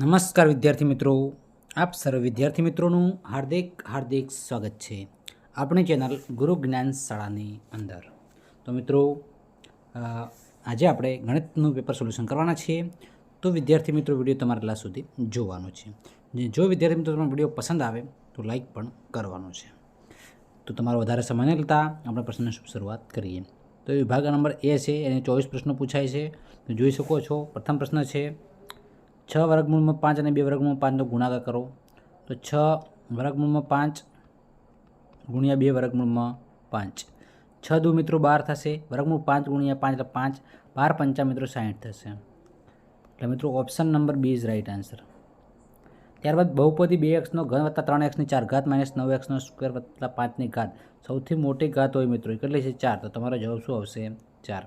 નમસ્કાર વિદ્યાર્થી મિત્રો. આપ સર્વ વિદ્યાર્થી મિત્રોનું હાર્દિક હાર્દિક સ્વાગત છે આપણી ચેનલ ગુરુ જ્ઞાન શાળાની અંદર. તો મિત્રો આજે આપણે ગણિતનું પેપર સોલ્યુશન કરવાના છીએ. તો વિદ્યાર્થી મિત્રો, વીડિયો તમારે લાસ્ટ સુધી જોવાનો છે. જો વિદ્યાર્થી મિત્રો તમને વીડિયો પસંદ આવે, તો લાઈક પણ કરવાનો છે. તો તમારો વધારે સમય ન લેતા આપણે પ્રશ્નની શરૂઆત કરીએ. તો વિભાગ નંબર એ છે, એને ચોવીસ પ્રશ્નો પૂછાય છે. તો જોઈ શકો છો, પ્રથમ પ્રશ્ન છે છ વર્ગમૂળમાં પાંચ અને બે વર્ગમૂળમાં પાંચનો ગુણાકાર કરો. તો છ વર્ગમૂળમાં પાંચ ગુણ્યા બે વર્ગમૂળમાં પાંચ. છ દુ મિત્રો બાર થશે. વર્ગમૂળ પાંચ ગુણ્યા પાંચ એટલે પાંચ. બાર પંચા મિત્રો સાહીઠ થશે. એટલે મિત્રો option number B is right answer ત્યારબાદ બહુપદી બે એક્સનો ઘન વત્તા ત્રણ એક્સની ચાર ઘાત માઇનસ નવ એક્સનો સ્ક્વેર વત્તા પાંચની ઘાત. સૌથી મોટી ઘાત હોય મિત્રો, કેટલી છે? ચાર. તો તમારો જવાબ શું આવશે? ચાર.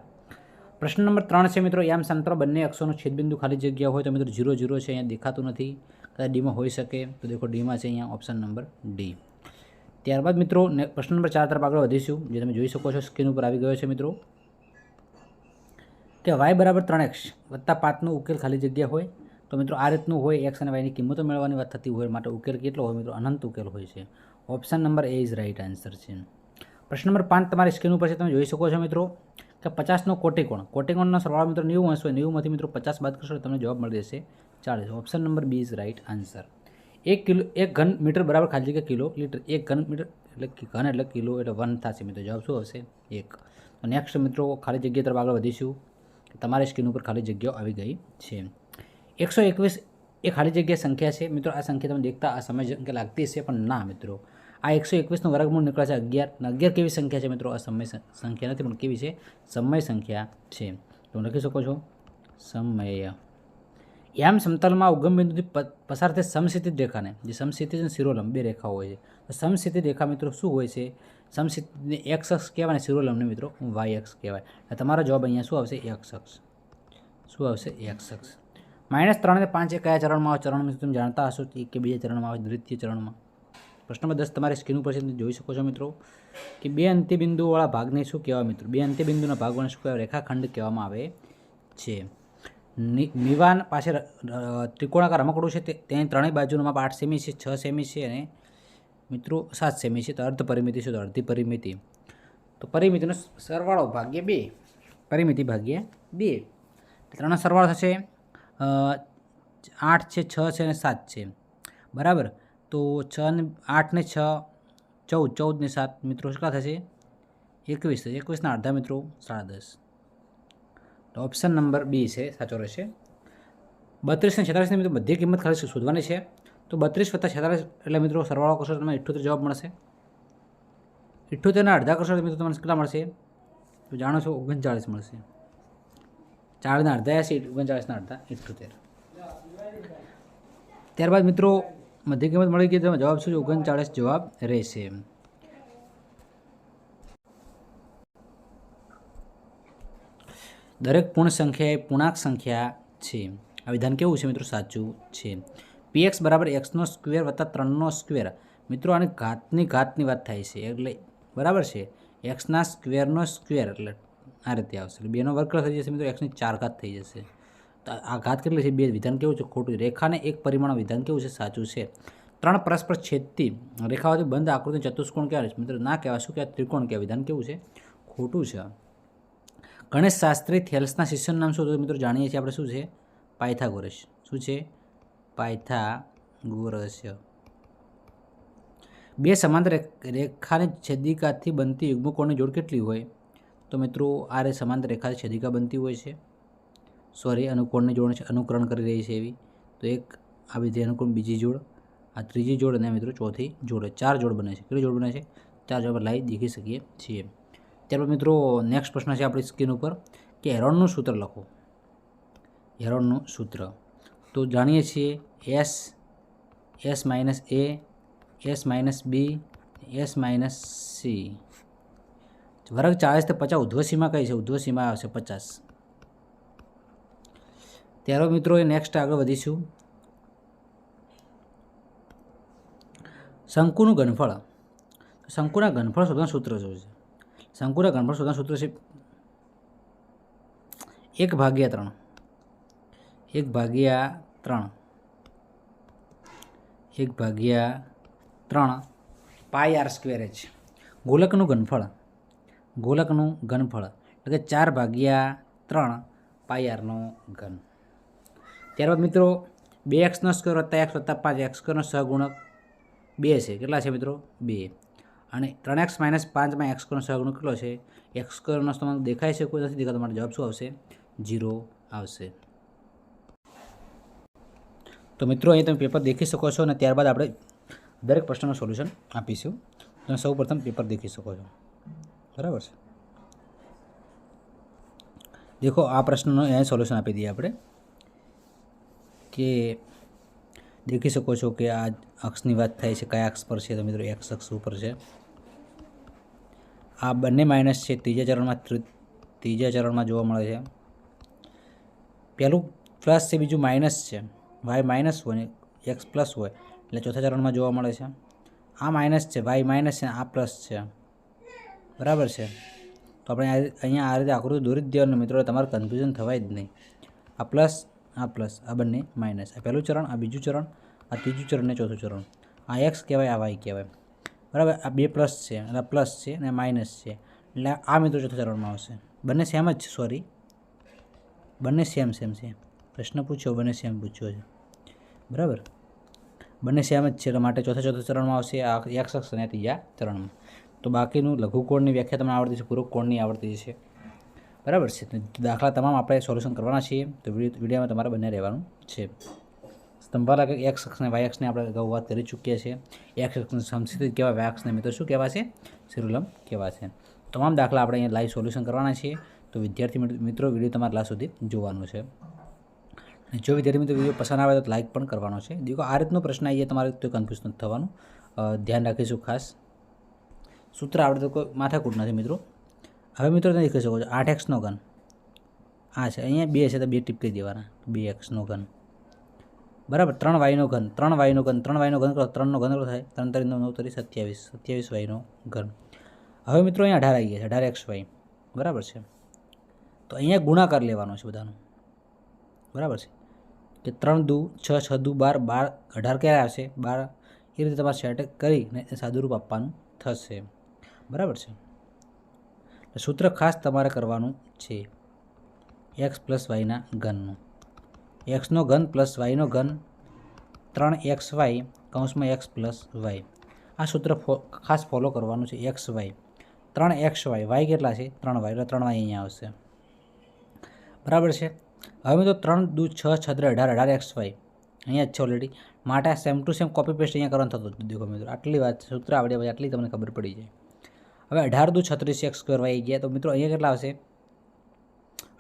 પ્રશ્ન નંબર ત્રણ છે મિત્રો, યામ સંત્ર બંને અક્ષોનો છેદબિંદુ ખાલી જગ્યા હોય તો મિત્રો ઝીરો ઝીરો છે, અહીંયા દેખાતું નથી. કદાચ ડીમાં હોઈ શકે, તો દેખો ડીમાં છે અહીંયા ઓપ્શન નંબર ડી ત્યારબાદ મિત્રો પ્રશ્ન નંબર ચાર તરફ આગળ વધીશું, જે તમે જોઈ શકો છો સ્ક્રીન ઉપર આવી ગયો છે મિત્રો. કે વાય બરાબર ત્રણ એક્સ વત્તા પાંચનો ઉકેલ ખાલી જગ્યા હોય, તો મિત્રો આ રીતનું હોય એક્સ અને વાયની કિંમતો મેળવવાની વાત થતી હોય, માટે ઉકેલ કેટલો હોય મિત્રો? અનંત ઉકેલ હોય છે. Option number A is right answer છે. પ્રશ્ન નંબર પાંચ તમારી સ્ક્રીન ઉપર છે, તમે જોઈ શકો છો મિત્રો. કે પચાસનો કોટિકોણ. કોટિકોણનો સરવાળો મિત્રો નેવું હશે. નેવુંમાંથી મિત્રો પચાસ બાદ કરશો તમને જવાબ મળી જશે ચાલીસ. Option number B is right answer એક કિલો, એક ઘન મીટર બરાબર ખાલી જગ્યા કિલો લીટર. એક ઘન મીટર એટલે ઘન એટલે કિલો એટલે વન થશે મિત્રો. જવાબ શું હશે? એક. તો નેક્સ્ટ મિત્રો ખાલી જગ્યા તરફ આગળ વધીશું. તમારી સ્ક્રીન ઉપર ખાલી જગ્યાઓ આવી ગઈ છે. એકસો એકવીસ એ ખાલી જગ્યા સંખ્યા છે. મિત્રો આ સંખ્યા તમે દેખતા આ સમય સંખ્યા લાગતી હશે, પણ ના મિત્રો. આ એકસો એકવીસનો વર્ગમૂળ નીકળે છે અગિયાર. અને અગિયાર કેવી સંખ્યા છે મિત્રો? સમય સંખ્યા નથી, પણ કેવી છે? સમય સંખ્યા છે. તો લખી શકો છો? સમય. યામ સમતલમાં ઉગમ બિંદુથી પસાર થઈ સમસ્થિત રેખાને, જે સમસ્થિતિ અને શિરોલંબ બે રેખાઓ હોય છે. તો સમક્ષિતિજ રેખા મિત્રો શું હોય છે? સમસ્થિતિને એક્સ અક્ષ કહેવાય અને શિરોલંબને મિત્રો વાય અક્ષ કહેવાય. તમારો જવાબ અહીંયા શું આવશે? એક્સ અક્ષ. શું આવશે? એક્સ અક્ષ. માઇનસ ત્રણ અને પાંચ એ કયા ચરણમાં આવે? ચરણ તમે જાણતા હશો કે બીજા ચરણમાં આવે? દ્વિતીય ચરણમાં. પ્રશ્ન નંબર દસ તમારી સ્ક્રીન ઉપર છે જોઈ શકો છો મિત્રો, કે બે અંત્યબિંદુવાળા ભાગને શું કહેવાય મિત્રો? બે અંત્યબિંદુના ભાગોને શું કહેવાય? રેખાખંડ કહેવામાં આવે છે. નિવાન પાસે ત્રિકોણાકાર રમકડું છે, તે ત્યાં ત્રણેય બાજુનું માપ આઠ સેમી છે, છ સેમી છે અને મિત્રો સાત સેમી છે. તો અર્ધ પરિમિતિ છે તો અડધી પરિમિતિ. તો પરિમિતિનો સરવાળો ભાગ્ય બે. પરિમિતિ ભાગ્ય બે. ત્રણનો સરવાળો થશે આઠ છે, છ છે અને સાત છે. બરાબર? તો છ ને આઠ ને છ, ચૌદ ચૌદ ને સાત મિત્રો કેટલા થશે? એકવીસ થશે. એકવીસના અડધા મિત્રો સાડા દસ. તો ઓપ્શન નંબર બી છે, સાચો રહેશે. બત્રીસ ને છેતાલીસની મિત્રો બધી કિંમત ખાલી શોધવાની છે. તો બત્રીસ વત્તા છેતાલીસ એટલે મિત્રો સરવાળો કરશો તમને ઇઠ્ઠોતેર જવાબ મળશે. ઇઠ્ઠોતેરના અડધા કરશો મિત્રો તમને કેટલા મળશે? તો જાણો છો ઓગણચાળીસ મળશે. ચાળના અડધા એસી ઓગણચાળીસના અડધા ઇઠ્ઠોતેર ત્યારબાદ મિત્રો મધ્ય કિંમત મળી ગઈ તેમાં જવાબ શું છે? ઓગણચાળીસ જવાબ રહેશે. દરેક પૂર્ણ સંખ્યા એ પૂર્ણાંક સંખ્યા છે. આ વિધાન કેવું છે મિત્રો? સાચું છે. પી એક્સ બરાબર એક્સનો સ્ક્વેર વત્તા ત્રણનો સ્ક્વેર મિત્રો, આની ઘાતની ઘાતની વાત થાય છે. એટલે બરાબર છે? એક્સના સ્ક્વેરનો સ્ક્વેર એટલે આ રીતે આવશે. એટલે બેનો વર્ગ થઈ જશે મિત્રો. એક્સની ચાર ઘાત થઈ જશે. તો આ ઘાત કેટલી છે? બે, વિધાન કેવું છે? ખોટું રેખાને એક પરિમાણ વિધાન કેવું છે? સાચું છે. ત્રણ પરસ્પર છેદતી રેખાઓથી બંધ આકૃતિ ચતુષ્કોણ કહેવાય છે. મિત્રો, ના કહેવાય. શું કહેવાય? ત્રિકોણ કહેવાય. વિધાન કેવું છે? ખોટું છે. ગણેશ શાસ્ત્રી થેલ્સના શિષ્યનું નામ શું હતું? મિત્રો, જાણીએ છીએ આપણે શું છે? પાયથાગોરસ. શું છે? પાયથાગોરસ. બે સમાંતર રેખ- રેખાની છેદિકાથી બનતી યુગ્મકોણની જોડ કેટલી હોય? તો મિત્રો આ રે સમાંતર રેખાથી છેદિકા બનતી હોય છે. સોરી અનુકોણની જોડ છે, અનુકરણ કરી રહી છે એવી. તો એક આ રીતે અનુકોણ બીજી જોડ, આ ત્રીજી જોડ અને મિત્રો ચોથી જોડ, ચાર જોડ બને છે. કેટલી જોડ બને છે? ચાર જોડ આપણે લાવી દેખી શકીએ છીએ. ત્યારબાદ મિત્રો નેક્સ્ટ પ્રશ્ન છે આપણી સ્ક્રીન ઉપર, કે હેરોનનું સૂત્ર લખો. હેરોનનું સૂત્ર. તો જાણીએ છીએ S S minus A, S minus B, S minus C. વર્ગ ચાળીસ તો પચાસ, ઉધ્વસીમાં કઈ છે? ઉધ્વસીમાં આવશે પચાસ. ત્યારબાદ મિત્રો એ નેક્સ્ટ આગળ વધીશું. શંકુનું ઘનફળ. શંકુના ઘનફળ શોધવાનું સૂત્ર શું છે? શંકુના ઘનફળ શોધવાનું સૂત્ર છે એક ભાગ્યા ત્રણ. એક ભાગ્યા ત્રણ. એક ભાગ્યા ત્રણ પાય આર સ્ક્વેર એચ. ગોલકનું ઘનફળ. ગોલકનું ઘનફળ. એટલે કે ચાર ભાગ્યા ત્રણ પાય આરનો ઘન. ત્યારબાદ મિત્રો, બે એક્સનો સ્ક્વેર વત્તા એક્સ વત્તા પાંચ એક્સ સ્ક્વેરનો સહગુણક બે છે. કેટલા છે મિત્રો? બે. અને ત્રણ એક્સ માઇનસ પાંચમાં એક્સ સ્ક્વેરનો સહગુણક કેટલો છે? એક્સ સ્ક્વેરનો તમને દેખાય છે કોઈ નથી દેખાતો તમારો જવાબ શું આવશે? જીરો આવશે. તો મિત્રો, અહીં તમે પેપર દેખી શકો છો અને ત્યારબાદ આપણે દરેક પ્રશ્નનું સોલ્યુશન આપીશું. તમે સૌ પ્રથમ પેપર દેખી શકો છો. બરાબર છે? દેખો, આ પ્રશ્નનો અહીંયા સોલ્યુશન આપી દઈએ આપણે. કે દેખી શકો છો કે આ અક્ષની વાત થાય છે, કયા અક્ષ પર છે તો મિત્રો એક્સ અક્ષ ઉપર છે. આ બંને માઇનસ છે, ત્રીજા ચરણમાં ત્રિ- ત્રીજા ચરણમાં જોવા મળે છે. પહેલું પ્લસ છે, બીજું માઇનસ છે. વાય માઇનસ હોય ને એક્સ પ્લસ હોય, એટલે ચોથા ચરણમાં જોવા મળે છે. આ માઇનસ છે વાય માઇનસ છે, આ પ્લસ છે. બરાબર છે? તો આપણે અહીંયા આ રીતે આકૃતિ દોરી જ દેવાનું, મિત્રો, તમારે કન્ફ્યુઝન થવાય જ નહીં. આ પ્લસ આ પ્લસ, આ બંને માઇનસ. આ પહેલું ચરણ, આ બીજું ચરણ, આ ત્રીજું ચરણ ને ચોથું ચરણ. આ એક્સ કહેવાય, આ વાય કહેવાય. બરાબર? આ બે પ્લસ છે, અને આ પ્લસ છે, અને માઇનસ છે. એટલે આ મિત્રો ચોથા ચરણમાં આવશે. બંને સેમ જ છે સોરી બંને સેમ સેમ છે. પ્રશ્ન પૂછ્યો, બંને સેમ પૂછ્યો છે. બરાબર? બંને સેમ જ છે, એટલે માટે ચોથા ચોથા ચરણમાં આવશે આ એક્સ અક્ષ અને ત્રીજા ચરણમાં. તો બાકીનું લઘુકોણની વ્યાખ્યા તમને આવડતી છે પૂર્વક કોણની આવડતી છે બરાબર છે. દાખલા તમામ આપણે સોલ્યુશન કરવાના છીએ. તો વિડીયોમાં તમારે બંને રહેવાનું છે. સ્તંભાલા કે એક્સ અક્ષને વાય અક્ષને આપણે અગાઉ વાત કરી ચૂક્યા છીએ એક્સ અક્ષને સમસ્થિત કહેવાય વાય અક્ષને મિત્રો શું કહેવાશે? સિરુલમ કહેવાશે. તમામ દાખલા આપણે અહીંયા લાઈવ સોલ્યુશન કરવાના છીએ. તો વિદ્યાર્થી મિત્રો, વીડિયો તમારા લાસ્ટ સુધી જોવાનું છે. જો વિદ્યાર્થી મિત્રો વીડિયો પસંદ આવે તો લાઇક પણ કરવાનો છે. દીકો આ રીતનો પ્રશ્ન આવીએ તમારે તો કન્ફ્યુઝ નથી થવાનું. ધ્યાન રાખીશું ખાસ. સૂત્ર આવડે તો કોઈ માથાકૂટ નથી મિત્રો. હવે મિત્રો તમે દેખી શકો છો, આઠ એક્સનો ઘન. આ છે, અહીંયા બે છે તો બે ટીપકી દેવાના, બે એક્સનો ઘન. બરાબર, ત્રણ વાયનો ઘન, ત્રણ વાયનો ઘન, ત્રણ વાયનો ઘન કરો, ત્રણનો ઘન કરો થાય, ત્રણ તરી નવ તરી સત્યાવીસ સત્યાવીસ વાયનો ઘન. હવે મિત્રો અહીંયા અઢાર આવી ગયા છે, અઢાર એક્સ વાય બરાબર છે? તો અહીંયા ગુણાકાર લેવાનો છે બધાનો. બરાબર છે? કે ત્રણ દુ, છ છ દુ, બાર બાર, અઢાર ક્યારે આવશે? બાર. એ રીતે તમારે સેટ કરીને સાદુરૂપ આપવાનું થશે. બરાબર છે? સૂત્ર ખાસ તમારે કરવાનું છે. X plus વાયના ઘનનું. એક્સનો ઘન પ્લસ વાયનો ઘન ત્રણ એક્સ વાય કૌંસમાં એક્સ પ્લસ વાય આ સૂત્ર ખાસ ફોલો કરવાનું છે એક્સ વાય ત્રણ એક્સ વાય વાય કેટલા છે? ત્રણ વાય એટલે ત્રણ વાય અહીંયા આવશે. બરાબર છે? હવે તો ત્રણ દુ છ છત્ર અઢાર અઢાર એક્સ વાય અહીંયા જ છે ઓલરેડી માટે same to same copy paste અહીંયા કરવાનું થતું હતું દેખો મિત્રો, આટલી વાત સૂત્ર આવડ્યા પછી આટલી તમને ખબર પડી જાય. હવે અઢાર દુ છત્રીસ એક્સ સ્ક્વેર વાય ગયા. તો મિત્રો અહીંયા કેટલા આવશે?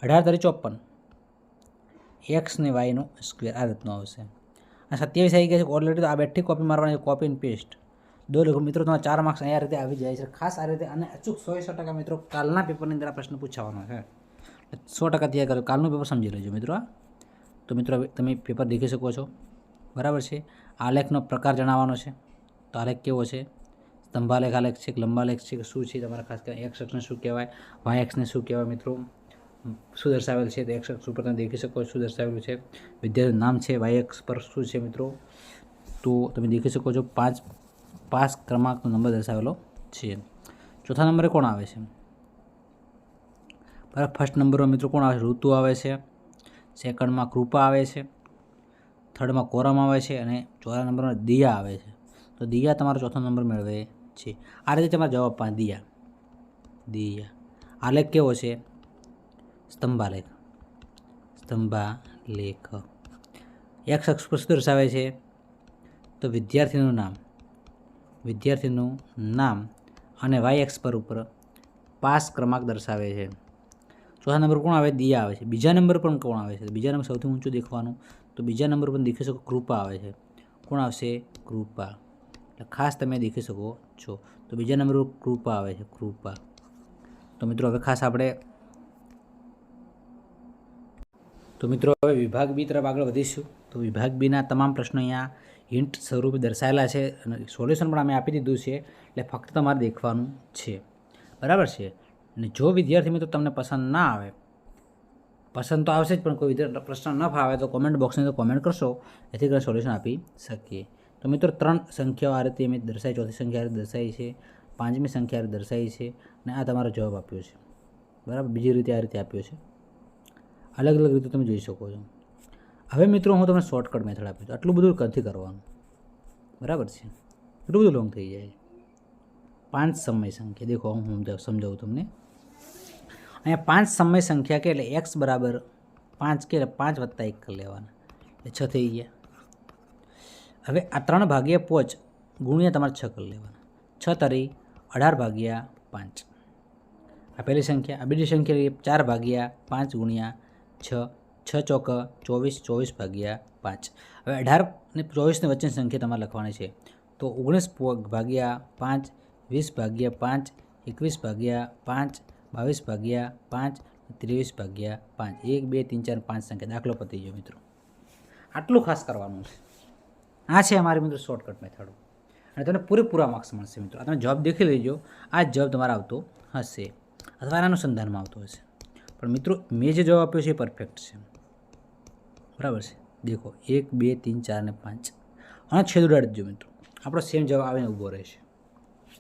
અઢાર તરી ચોપન. એક્સ ને વાયનો સ્ક્વેર આ રીતનો આવશે. આ સત્યાવીસ આવી ગયા છે ઓલરેડી તો આ બેઠી કોપી મારવાની કોપી એન્ડ પેસ્ટ દો લખો મિત્રો, તમારા ચાર માર્ક્સ અહીંયા રીતે આવી જાય છે. ખાસ આ રીતે અને અચૂક સો સો ટકા મિત્રો કાલના પેપરની અંદર આ પ્રશ્ન પૂછવાનો છે. સો ટકા તૈયાર કરો. કાલનું પેપર સમજી લેજો મિત્રો તો મિત્રો તમે પેપર દેખી શકો છો. બરાબર છે? આલેખનો પ્રકાર જણાવવાનો છે. તો આલેખ કેવો છે? સ્તંભાલેખ આલેખ છે લંબાલેખ છે કે શું છે, તમારે ખાસ કરીને એક્સ અક્ષને શું કહેવાય વાય એક્સને શું કહેવાય મિત્રો? શું દર્શાવેલ છે? તો એક્સ અક્ષ ઉપર તમે દેખી શકો શું દર્શાવેલું છે. વિદ્યાર્થીનું નામ છે વાય એક્સ પર શું છે મિત્રો? તો તમે દેખી શકો છો પાંચ પાંચ ક્રમાંકનો નંબર દર્શાવેલો છે. ચોથા નંબરે કોણ આવે છે? બરાબર ફર્સ્ટ નંબરમાં મિત્રો કોણ આવે છે? ઋતુ આવે છે. સેકન્ડમાં કૃપા આવે છે. થર્ડમાં કોરમ આવે છે. અને ચોથા નંબરમાં દિયા આવે છે. તો દિયા તમારો ચોથો નંબર મેળવે. છે. આ રીતે તમારા જવાબ પાંચ દિયા. દિયા. આલેખ કેવો છે? સ્તંભાલેખ. સ્તંભાલેખ. એક્સ અક્ષ પર શું દર્શાવે છે, તો વિદ્યાર્થીનું નામ? વિદ્યાર્થીનું નામ અને વાય એક્સ પર ઉપર પાસ ક્રમાંક દર્શાવે છે. ચોથા નંબર કોણ આવે? દિયા આવે છે. બીજા નંબર પર કોણ આવે છે? બીજા નંબર સૌથી ઊંચું દેખવાનું, તો બીજા નંબર પર દેખી શકો, કૃપા આવે છે. કોણ આવશે? કૃપા. એટલે ખાસ તમે દેખી શકો છો. તો બીજા નંબર કૃપા આવે છે, કૃપા. તો મિત્રો હવે ખાસ આપણે તો મિત્રો હવે વિભાગ બી તરફ આગળ વધીશું. તો વિભાગ બીના તમામ પ્રશ્નો અહીંયા હિન્ટ સ્વરૂપે દર્શાયેલા છે અને સોલ્યુશન પણ અમે આપી દીધું છે, એટલે ફક્ત તમારે દેખવાનું છે. બરાબર છે? અને જો વિદ્યાર્થી મિત્રો તમને પસંદ ના આવે, પસંદ તો આવશે જ, પણ કોઈ વિદ્યાર્થી પ્રશ્ન ન ફાવે તો કોમેન્ટ બોક્સની તો કોમેન્ટ કરશો, એથી કરીને સોલ્યુશન આપી શકીએ. તો મિત્રો ત્રણ સંખ્યાઓ આ રીતે અમે દર્શાવી, ચોથી સંખ્યા દર્શાવી છે, પાંચમી સંખ્યા દર્શાવી છે અને આ તમારો જવાબ આપ્યો છે. બરાબર? બીજી રીતે આ રીતે આપ્યો છે. અલગ અલગ રીતે તમે જોઈ શકો છો. હવે મિત્રો હું તમને શોર્ટકટ મેથડ આપું છું આટલું બધું નથી કરવાનું? બરાબર છે? એટલું બધું લોંગ થઈ જાય. પાંચ સમય સંખ્યા. દેખો હું સમજાવું તમને. અહીંયા પાંચ સમય સંખ્યા કે એટલે એક્સ બરાબર પાંચ કે એટલે પાંચ વત્તા એક કરી લેવાના. એટલે છ થઈ ગયા. હવે આ ત્રણ ભાગ્યા પોચ ગુણ્યા તમારે છ કરી લેવાના. છ તરી અઢાર ભાગ્યા પાંચ. આ પહેલી સંખ્યા, આ બીજી સંખ્યા લઈએ ચાર ભાગ્યા પાંચ ગુણ્યા છ. છ ચોક ચોવીસ ચોવીસ ભાગ્યા પાંચ. હવે અઢાર અને ચોવીસની વચ્ચેની સંખ્યા તમારે લખવાની છે. તો ઓગણીસ ભાગ્યા પાંચ, વીસ ભાગ્યા પાંચ, એકવીસ ભાગ્યા પાંચ, બાવીસ ભાગ્યા પાંચ, ત્રેવીસ ભાગ્યા પાંચ. એક, બે, ત્રણ, ચાર, પાંચ સંખ્યા દાખલો પતી ગયો મિત્રો. આટલું ખાસ કરવાનું છે. આ છે અમારી મિત્રો શોર્ટકટ મેથડ અને તમને પૂરેપૂરા માર્ક્સ મળશે મિત્રો. તમે જવાબ દેખી લેજો. આ જવાબ તમારો આવતો હશે. અથવા એના અનુસંધાનમાં આવતો હશે. પણ મિત્રો, મેં જે જવાબ આપ્યો છે એ પરફેક્ટ છે. બરાબર છે? દેખો, એક, બે, ત્રણ, ચાર ને પાંચ. અને છેદ ઉડાડી દો મિત્રો. આપણો સેમ જવાબ આવીને ઊભો રહેશે.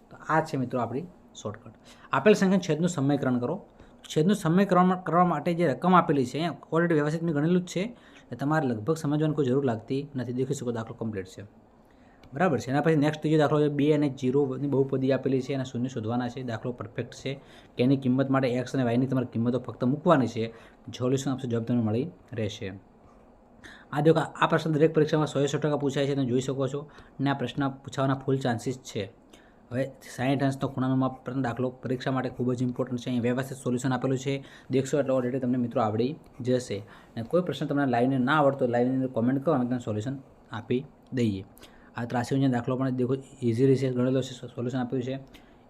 તો આ છે મિત્રો આપણી શોર્ટકટ આપેલ સંખ્યા છેદનું સમયકરણ કરો. છેદનું સમયકરણ કરવા માટે જે રકમ આપેલી છે, અહીંયા ઓલરેડી વ્યવસ્થિત ગણેલું જ છે. એટલે તમારે લગભગ સમજવાની કોઈ જરૂર લાગતી નથી. દેખી શકો દાખલો કમ્પ્લીટ છે. બરાબર છે. એના પછી નેક્સ્ટ ત્રીજો દાખલો બે અને જીરોની બહુપદી આપેલી છે અને શૂન્ય શોધવાના છે. દાખલો પરફેક્ટ છે. કે એની કિંમત માટે એક્સ અને વાયની તમારી કિંમતો ફક્ત મૂકવાની છે. સોલ્યુશન આપશે? જવાબ તમને મળી રહેશે. આ દેખો, આ પ્રશ્ન દરેક પરીક્ષામાં સો સો ટકા પૂછાય છે. તમે જોઈ શકો છો. અને આ પ્રશ્ન પૂછાવાના ફૂલ ચાન્સીસ છે. હવે સાઠ અંશનો ખૂણાનો માપ પ્રશ્ન દાખલો પરીક્ષા માટે ખૂબ જ ઇમ્પોર્ટન્ટ છે. અહીં વ્યવસ્થિત સોલ્યુશન આપેલું છે. દેખશો એટલે ઓલરેડી તમને મિત્રો આવડી જશે. અને કોઈ પ્રશ્ન તમને લાઈવને ના આવડતો લાઈવની અંદર કોમેન્ટ કરો અને તમને સોલ્યુશન આપી દઈએ. આ ત્રાસી ઊંચા દાખલો પણ દેખો ઇઝી રીતે ગણેલો છે. સોલ્યુશન આપ્યું છે.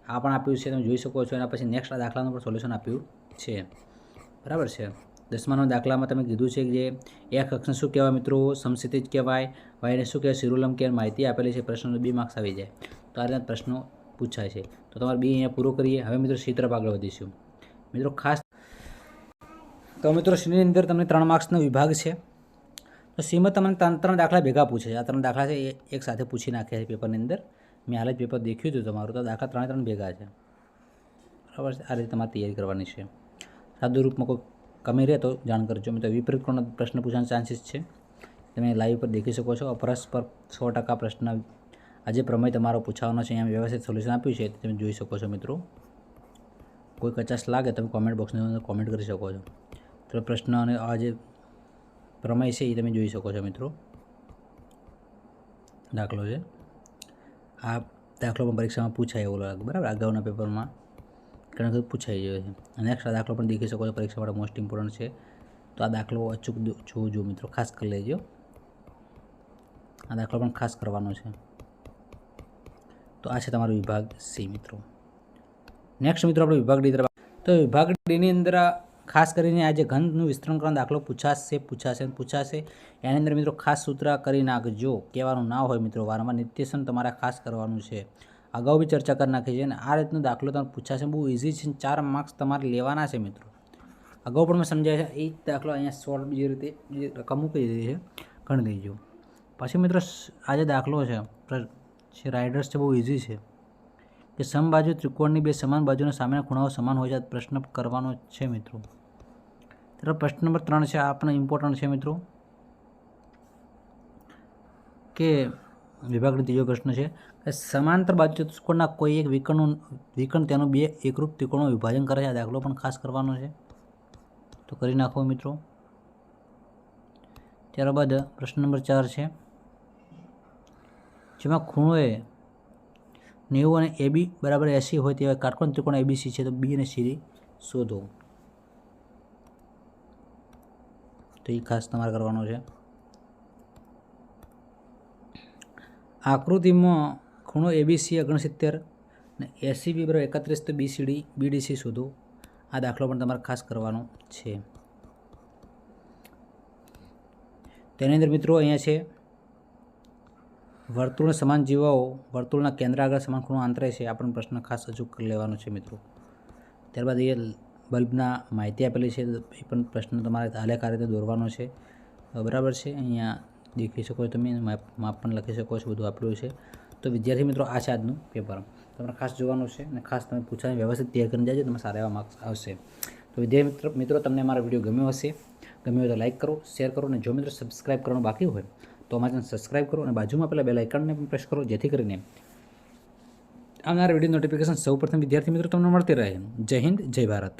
આ પણ આપ્યું છે, તમે જોઈ શકો છો. એના પછી નેક્સ્ટ આ દાખલાનું પણ સોલ્યુશન આપ્યું છે. બરાબર છે? દસમાના દાખલામાં તમે કીધું છે કે જે એક અક્ષને શું કહેવાય મિત્રો? સમસ્થિતિ કહેવાય. વાયને શું કહેવાય? સિરુલમ કે માહિતી આપેલી છે. પ્રશ્નનો બે માર્ક્સ આવી જાય. તો આ રીતના પ્રશ્નો પૂછાય છે. તો તમારે બે અહીંયા પૂરો કરીએ. હવે મિત્રો સી તરફ આગળ વધીશું. મિત્રો ખાસ તો મિત્રો સીની અંદર તમને ત્રણ માર્ક્સનો વિભાગ છે. તો સીમાં તમને ત્રણ ત્રણ દાખલા ભેગા પૂછે છે. આ ત્રણ દાખલા છે એ એક સાથે પૂછી નાખ્યા છે પેપરની અંદર. મેં હાલ જ પેપર દેખ્યું હતું તમારું. તો દાખલા ત્રણે ત્રણ ભેગા છે. બરાબર છે? આ રીતે તમારે તૈયારી કરવાની છે. સાદુ રૂપમાં કોઈ કમી રહે તો જાણ કરજો. મિત્રો વિપરીત કોણ પ્રશ્ન પૂછવાના ચાન્સીસ છે. તમે લાઈવ પર દેખી શકો છો. અપરસ પર સો ટકા પ્રશ્ન આજે પ્રમેય તમારો પૂછાવાનો છે, અહીંયા વ્યવસ્થિત સોલ્યુશન આપ્યું છે, તમે જોઈ શકો છો મિત્રો. કોઈ કચાશ લાગે તમે કોમેન્ટ બોક્સની અંદર કોમેન્ટ કરી શકો છો. તો પ્રશ્ન અને આ જે પ્રમેય છે એ તમે જોઈ શકો છો મિત્રો. દાખલો છે. આ દાખલો પણ પરીક્ષામાં પૂછાય એવું લાગે, બરાબર? અગાઉના પેપરમાં. ઘણા બધું પૂછાઈ ગયો છે. નેક્સ્ટ આ દાખલો પણ દેખી શકો છો, પરીક્ષા માટે મોસ્ટ ઇમ્પોર્ટન્ટ છે. તો આ દાખલો અચૂક જોજો મિત્રો, ખાસ કરી લેજો. આ દાખલો પણ ખાસ કરવાનો છે. તો આ છે તમારો વિભાગ સી, મિત્રો. નેક્સ્ટ મિત્રો, આપણે વિભાગ ડી તરફ તો વિભાગ ડીની અંદર ખાસ કરીને આ જે ઘનનું વિસ્તરણ કરવાનો દાખલો પૂછાશે પૂછાશે પૂછાશે. એની અંદર, મિત્રો, ખાસ સૂત્ર કરી નાખજો. કહેવાનું ના હોય, મિત્રો, વારંવાર નિત્યસન તમારે ખાસ કરવાનું છે. અગાઉ બી ચર્ચા કરી નાખી છે અને આ રીતનો દાખલો તમને પૂછાશે બહુ ઇઝી છે ચાર માર્ક્સ તમારે લેવાના છે, મિત્રો. અગાઉ પણ મેં સમજાય છે, એ જ દાખલો અહીંયા સોલ્વ બીજી રીતે, જે રકમ મૂકી દીધી છે, ગણી દેજો. પછી, મિત્રો આ જે દાખલો છે જે રાઇડર્સ છે, બહુ ઇઝી છે. કે સમબાજુ ત્રિકોણની બે સમાન બાજુના સામેના ખૂણાઓ સમાન હોય છે પ્રશ્ન કરવાનો છે મિત્રો. ત્યારે પ્રશ્ન નંબર ત્રણ છે, આ પણ ઇમ્પોર્ટન્ટ છે મિત્રો. કે વિભાગનો ત્રીજો પ્રશ્ન છે, કે સમાંતર બાજુ ચતુષ્કોણના કોઈ એક વિકર્ણનું વિકર્ણ તેનું બે એકરૂપ ત્રિકોણનું વિભાજન કરે છે, આ દાખલો પણ ખાસ કરવાનો છે. તો કરી નાખો મિત્રો. ત્યારબાદ પ્રશ્ન નંબર ચાર છે જેમાં ખૂણો એ નેવું અને એ બી બરાબર એસી હોય તેવા કાટકોણ ત્રિકોણ એબીસી છે, તો બી અને સી શોધો. તો એ ખાસ તમારે કરવાનો છે. આકૃતિમાં ખૂણો એબીસી ઓગણસિત્તેર અને એસી બી બરાબર એકત્રીસ તો બીસીડી બીડીસી શોધો. આ દાખલો પણ તમારે ખાસ કરવાનો છે. તેની અંદર મિત્રો અહીંયા છે વર્તુળને સમાન જીવાઓ, વર્તુળના કેન્દ્ર આગળ સમાન ખૂણો આંતરે છે, આ પણ પ્રશ્ન ખાસ રજૂ કરી લેવાનો છે મિત્રો. ત્યારબાદ એ બલ્બના માહિતી આપેલી છે, એ પણ પ્રશ્ન તમારે આલેખ રીતે દોરવાનો છે. બરાબર છે? અહીંયા દેખી શકો છો તમે, માપ પણ લખી શકો છો, બધું આપેલું છે. તો વિદ્યાર્થી મિત્રો, આ છે આજનું પેપર. તમારે ખાસ જોવાનું છે અને ખાસ તમે પૂછાને વ્યવસ્થિત તૈયાર કરીને જાજો તમે સારા એવા માર્ક્સ આવશે. તો વિદ્યાર્થી મિત્રો મિત્રો, તમને અમારો વીડિયો ગમ્યો હશે. ગમ્યો હોય તો લાઇક કરો, શેર કરો અને જો મિત્રો, સબસ્ક્રાઇબ કરવાનું બાકી હોય તો અમારા ચેનલ સબસ્ક્રાઇબ કરો અને બાજુમાં પેલા બેલ આઇકનને પણ પ્રેસ કરો, જેથી કરીને આવનારા વીડિયો નોટિફિકેશન સૌ પ્રથમ વિદ્યાર્થી મિત્રો તમને મળતી રહે. જય હિન્દ, જય ભારત.